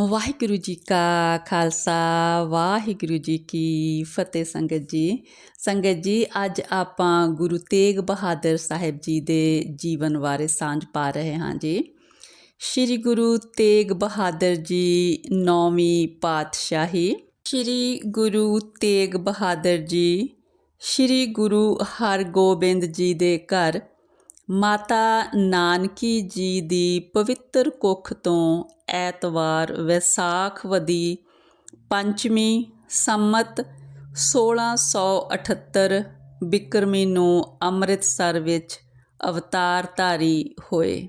ਵਾਹਿਗੁਰੂ ਜੀ ਕਾ ਖਾਲਸਾ, ਵਾਹਿਗੁਰੂ ਜੀ ਕੀ ਫਤਿਹ ਸੰਗਤ ਜੀ। ਸੰਗਤ ਜੀ, ਅੱਜ ਆਪਾਂ ਗੁਰੂ ਤੇਗ ਬਹਾਦਰ ਸਾਹਿਬ ਜੀ ਦੇ ਜੀਵਨ ਬਾਰੇ ਸਾਂਝ ਪਾ ਰਹੇ ਹਾਂ ਜੀ। ਸ੍ਰੀ ਗੁਰੂ ਤੇਗ ਬਹਾਦਰ ਜੀ ਨੌਵੀਂ ਪਾਤਸ਼ਾਹੀ। ਸ੍ਰੀ ਗੁਰੂ ਤੇਗ ਬਹਾਦਰ ਜੀ, ਸ੍ਰੀ ਗੁਰੂ ਹਰਗੋਬਿੰਦ ਜੀ ਦੇ ਘਰ ਮਾਤਾ ਨਾਨਕੀ ਜੀ ਦੀ ਪਵਿੱਤਰ ਕੁੱਖ ਤੋਂ ਐਤਵਾਰ ਵਿਸਾਖਵਦੀ ਪੰਚਮੀ ਸੰਮਤ 1678 ਬਿਕਰਮੀ ਨੂੰ ਅੰਮ੍ਰਿਤਸਰ ਵਿੱਚ ਅਵਤਾਰਧਾਰੀ ਹੋਏ।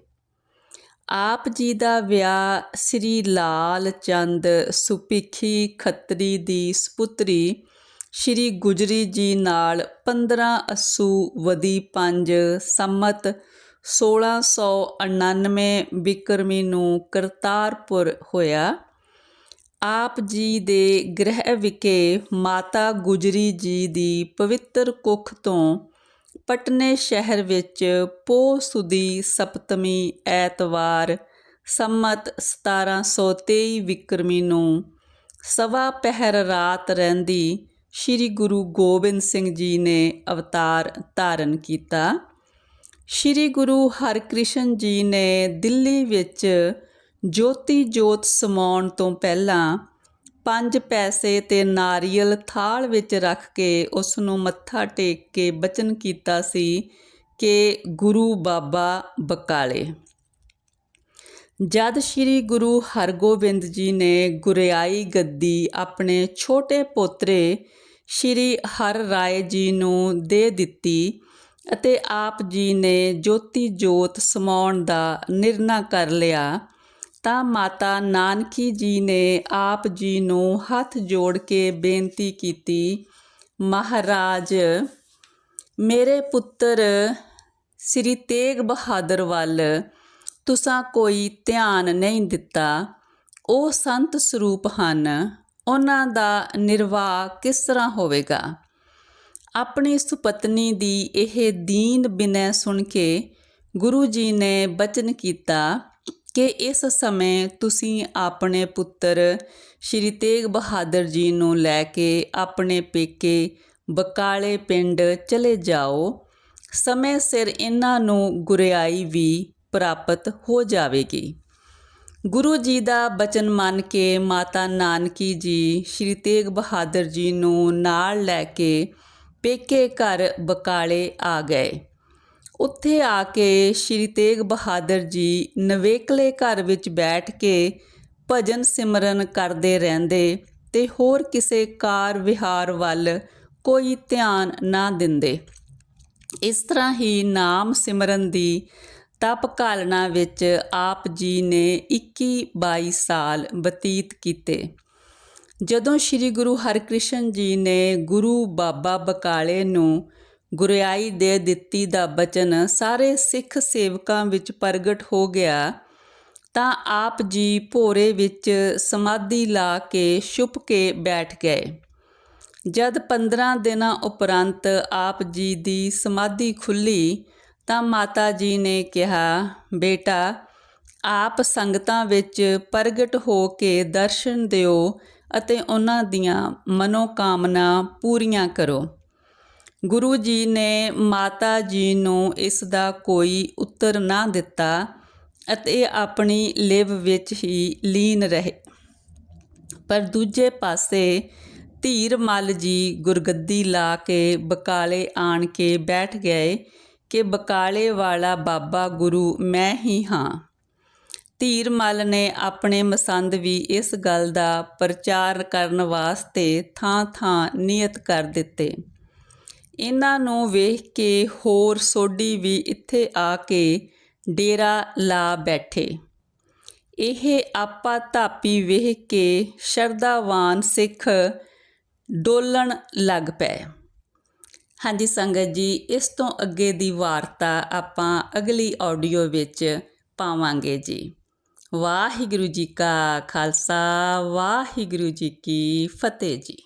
ਆਪ ਜੀ ਦਾ ਵਿਆਹ ਸ੍ਰੀ ਲਾਲ ਚੰਦ ਸੁਪਿੱਖੀ ਖੱਤਰੀ ਦੀ ਸੁਪੁੱਤਰੀ ਸ਼੍ਰੀ ਗੁਜਰੀ ਜੀ ਨਾਲ 15 ਅਸੂ ਵਦੀ 5 ਸੰਮਤ 1699 ਬਿਕਰਮੀ ਨੂੰ ਕਰਤਾਰਪੁਰ ਹੋਇਆ। ਆਪ ਜੀ ਦੇ ਗ੍ਰਹਿ ਵਿਖੇ ਮਾਤਾ ਗੁਜਰੀ ਜੀ ਦੀ ਪਵਿੱਤਰ ਕੁੱਖ ਤੋਂ ਪਟਨੇ ਸ਼ਹਿਰ ਵਿੱਚ ਪੋ ਸੁਦੀ ਸਪਤਮੀ ਐਤਵਾਰ ਸੰਮਤ 1723 ਵਿਕਰਮੀ ਨੂੰ ਸਵਾ ਪਹਿਰ ਰਾਤ ਰਹਿੰਦੀ ਸ੍ਰੀ ਗੁਰੂ ਗੋਬਿੰਦ ਸਿੰਘ ਜੀ ਨੇ ਅਵਤਾਰ ਧਾਰਨ ਕੀਤਾ। ਸ੍ਰੀ ਗੁਰੂ ਹਰਕ੍ਰਿਸ਼ਨ ਜੀ ਨੇ ਦਿੱਲੀ ਵਿੱਚ ਜੋਤੀ ਜੋਤ ਸਮਾਉਣ ਤੋਂ ਪਹਿਲਾਂ ਪੰਜ ਪੈਸੇ ਤੇ ਨਾਰੀਅਲ ਥਾਲ ਵਿੱਚ ਰੱਖ ਕੇ ਉਸ ਨੂੰ ਮੱਥਾ ਟੇਕ ਕੇ ਬਚਨ ਕੀਤਾ ਸੀ ਕਿ ਗੁਰੂ ਬਾਬਾ ਬਕਾਲੇ। ਜਦ ਸ੍ਰੀ ਗੁਰੂ ਹਰਗੋਬਿੰਦ ਜੀ ਨੇ ਗੁਰਿਆਈ ਗੱਦੀ ਆਪਣੇ ਛੋਟੇ ਪੋਤਰੇ ਸ਼੍ਰੀ ਹਰ ਰਾਏ ਜੀ ਨੂੰ ਦੇ ਦਿੱਤੀ ਅਤੇ ਆਪ ਜੀ ਨੇ ਜੋਤੀ ਜੋਤ ਸਮਾਉਣ ਦਾ ਨਿਰਣਾ ਕਰ ਲਿਆ, ਤਾਂ ਮਾਤਾ ਨਾਨਕੀ ਜੀ ਨੇ ਆਪ ਜੀ ਨੂੰ ਹੱਥ ਜੋੜ ਕੇ ਬੇਨਤੀ ਕੀਤੀ, ਮਹਾਰਾਜ, ਮੇਰੇ ਪੁੱਤਰ ਸ੍ਰੀ ਤੇਗ ਬਹਾਦਰ ਵੱਲ ਤੁਸਾਂ ਕੋਈ ਧਿਆਨ ਨਹੀਂ ਦਿੱਤਾ। ਉਹ ਸੰਤ ਸਰੂਪ ਹਨ। ਉਹਨਾਂ ਦਾ ਨਿਰਵਾਹ ਕਿਸ ਤਰ੍ਹਾਂ ਹੋਵੇਗਾ? ਆਪਣੀ ਸੁਪਤਨੀ ਦੀ ਇਹ ਦੀਨ ਬਿਨੈ ਸੁਣ ਕੇ ਗੁਰੂ ਜੀ ਨੇ ਬਚਨ ਕੀਤਾ ਕਿ ਇਸ ਸਮੇਂ ਤੁਸੀਂ ਆਪਣੇ ਪੁੱਤਰ ਸ਼੍ਰੀ ਤੇਗ ਬਹਾਦਰ ਜੀ ਨੂੰ ਲੈ ਕੇ ਆਪਣੇ ਪੇਕੇ ਬਕਾਲੇ ਪਿੰਡ ਚਲੇ ਜਾਓ। ਸਮੇਂ ਸਿਰ ਇਹਨਾਂ ਨੂੰ ਗੁਰਿਆਈ ਵੀ ਪ੍ਰਾਪਤ ਹੋ ਜਾਵੇਗੀ। ਗੁਰੂ ਜੀ ਦਾ ਬਚਨ ਮੰਨ ਕੇ ਮਾਤਾ ਨਾਨਕੀ ਜੀ ਸ਼੍ਰੀ ਤੇਗ ਬਹਾਦਰ ਜੀ ਨੂੰ ਨਾਲ ਲੈ ਕੇ ਪੇਕੇ ਘਰ ਬਕਾਲੇ ਆ ਗਏ। ਉੱਥੇ ਆ ਕੇ ਸ਼੍ਰੀ ਤੇਗ ਬਹਾਦਰ ਜੀ ਨਵੇਕਲੇ ਘਰ ਵਿੱਚ ਬੈਠ ਕੇ ਭਜਨ ਸਿਮਰਨ ਕਰਦੇ ਰਹਿੰਦੇ ਤੇ ਹੋਰ ਕਿਸੇ ਕਾਰ ਵਿਹਾਰ ਵੱਲ ਕੋਈ ਧਿਆਨ ਨਾ ਦਿੰਦੇ। ਇਸ ਤਰ੍ਹਾਂ ਹੀ ਨਾਮ ਸਿਮਰਨ ਦੀ ਤਪ ਕਾਲਣਾ ਵਿੱਚ ਆਪ ਜੀ ਨੇ 21 22 ਸਾਲ ਬਤੀਤ ਕੀਤੇ। ਜਦੋਂ ਸ੍ਰੀ ਗੁਰੂ ਹਰਕ੍ਰਿਸ਼ਨ ਜੀ ਨੇ ਗੁਰੂ ਬਾਬਾ ਬਕਾਲੇ ਨੂੰ ਗੁਰਿਆਈ ਦੇ ਦਿੱਤੀ ਦਾ ਬਚਨ ਸਾਰੇ ਸਿੱਖ ਸੇਵਕਾਂ ਵਿੱਚ ਪ੍ਰਗਟ ਹੋ ਗਿਆ, ਤਾਂ ਆਪ ਜੀ ਭੋਰੇ ਵਿੱਚ ਸਮਾਧੀ ਲਾ ਕੇ ਛੁਪ ਕੇ ਬੈਠ ਗਏ। ਜਦ 15 ਦਿਨਾਂ ਉਪਰੰਤ ਆਪ ਜੀ ਦੀ ਸਮਾਧੀ ਖੁੱਲੀ ਤਾਂ ਮਾਤਾ ਜੀ ਨੇ ਕਿਹਾ, ਬੇਟਾ, ਆਪ ਸੰਗਤਾਂ ਵਿੱਚ ਪ੍ਰਗਟ ਹੋ ਕੇ ਦਰਸ਼ਨ ਦਿਓ ਅਤੇ ਉਹਨਾਂ ਦੀਆਂ ਮਨੋਕਾਮਨਾ ਪੂਰੀਆਂ ਕਰੋ। ਗੁਰੂ ਜੀ ਨੇ ਮਾਤਾ ਜੀ ਨੂੰ ਇਸ ਦਾ ਕੋਈ ਉੱਤਰ ਨਾ ਦਿੱਤਾ ਅਤੇ ਆਪਣੀ ਲਿਵ ਵਿੱਚ ਹੀ ਲੀਨ ਰਹੇ। ਪਰ ਦੂਜੇ ਪਾਸੇ ਧੀਰ ਮਲ ਜੀ ਗੁਰਗੱਦੀ ਲਾ ਕੇ ਬਕਾਲੇ ਆਣ ਕੇ ਬੈਠ ਗਏ। ਕਿ ਬਕਾਲੇ ਵਾਲਾ ਬਾਬਾ ਗੁਰੂ ਮੈਂ ਹੀ ਹਾਂ। ਧੀਰ ਮਲ ਨੇ ਆਪਣੇ ਮਸੰਦ ਵੀ ਇਸ ਗੱਲ ਦਾ ਪ੍ਰਚਾਰ ਕਰਨ ਵਾਸਤੇ ਥਾਂ-ਥਾਂ ਨਿਯਤ ਕਰ ਦਿੱਤੇ। ਇਹਨਾਂ ਨੂੰ ਵੇਖ ਕੇ ਹੋਰ ਸੋਢੀ ਵੀ ਇੱਥੇ ਆ ਕੇ ਡੇਰਾ ਲਾ ਬੈਠੇ। ਇਹ ਆਪਾ ਧਾਪੀ ਵੇਖ ਕੇ ਸ਼ਰਧਾਵਾਨ ਸਿੱਖ ਡੋਲਣ ਲੱਗ ਪਏ। ਹਾਂਜੀ ਸੰਗਤ ਜੀ, ਇਸ ਤੋਂ ਅੱਗੇ ਦੀ ਵਾਰਤਾ ਆਪਾਂ ਅਗਲੀ ਆਡੀਓ ਵਿੱਚ ਪਾਵਾਂਗੇ ਜੀ। ਵਾਹਿਗੁਰੂ ਜੀ ਕਾ ਖਾਲਸਾ, ਵਾਹਿਗੁਰੂ ਜੀ ਕੀ ਫਤਿਹ ਜੀ।